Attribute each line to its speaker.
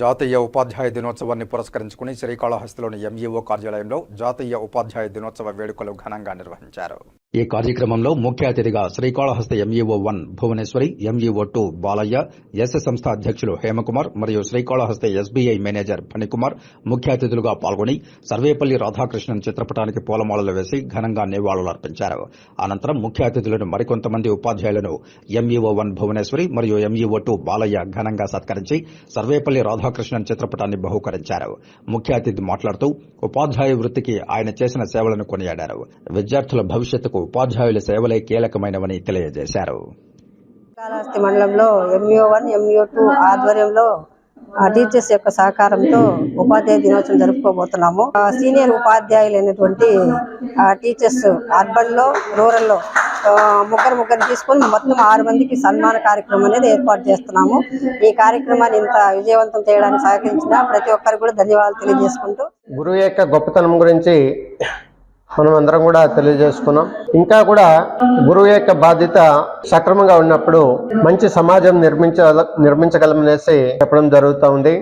Speaker 1: జాతీయ ఉపాధ్యాయ దినోత్సవాన్ని పురస్కరించుకుని శ్రీకాళహస్తిలోని ఎంఈఓ కార్యాలయంలో జాతీయ ఉపాధ్యాయ దినోత్సవ వేడుకలు ఘనంగా నిర్వహించారు. ఈ కార్యక్రమంలో ముఖ్య అతిథిగా Srikalahasti MEO one Bhuvaneshwari MEO two Balayya S సంస్థ అధ్యక్షులు హేమకుమార్ మరియు శ్రీకాళహస్తి ఎస్బీఐ మేనేజర్ ఫణికుమార్ ముఖ్య అతిథులుగా పాల్గొని సర్వేపల్లి రాధాకృష్ణన్ చిత్రపటానికి పూలమాలలు వేసి ఘనంగా నివాళులర్పించారు. అనంతరం ముఖ్య అతిథులను మరికొంతమంది ఉపాధ్యాయులను ఎంఈఓ వన్ భువనేశ్వరి మరియు ఎంఈఓ టూ బాలయ్య ఘనంగా సత్కరించి సర్వేపల్లి రాధాకృష్ణన్ చిత్రపటాన్ని బహూకరించారు. ముఖ్య అతిథి మాట్లాడుతూ ఉపాధ్యాయ వృత్తికి ఆయన చేసిన సేవలను కొనియాడారు. విద్యార్థుల భవిష్యత్తుకు ఉపాధ్యాయుల సేవలే కీలకమైనవని తెలియజేశారు.
Speaker 2: శ్రీకాళహస్తి మండలంలో ఎంఈఓ వన్ ఎంఈఓ టూ ఆధ్వర్యంలో ఆ టీచర్స్ యొక్క సహకారంతో ఉపాధ్యాయ దినోత్సవం జరుపుకోబోతున్నాము. ఆ సీనియర్ ఉపాధ్యాయులు అయినటువంటి ఆ టీచర్స్ అర్బన్లో రూరల్లో ఆ, ముగ్గురు ముగ్గురు తీసుకొని మొత్తం ఆరు మందికి సన్మాన కార్యక్రమం అనేది ఏర్పాటు చేస్తున్నాము. ఈ కార్యక్రమాన్ని ఇంత విజయవంతం చేయడానికి సహకరించిన ప్రతి ఒక్కరికి కూడా ధన్యవాదాలు తెలియజేసుకుంటూ
Speaker 3: గురువు యొక్క గొప్పతనం గురించి మనం అందరం కూడా తెలియజేసుకున్నాం. ఇంకా కూడా గురువు యొక్క బాధ్యత సక్రమంగా ఉన్నప్పుడు మంచి సమాజం నిర్మించ నిర్మించగలమనేసి చెప్పడం జరుగుతూ ఉంది.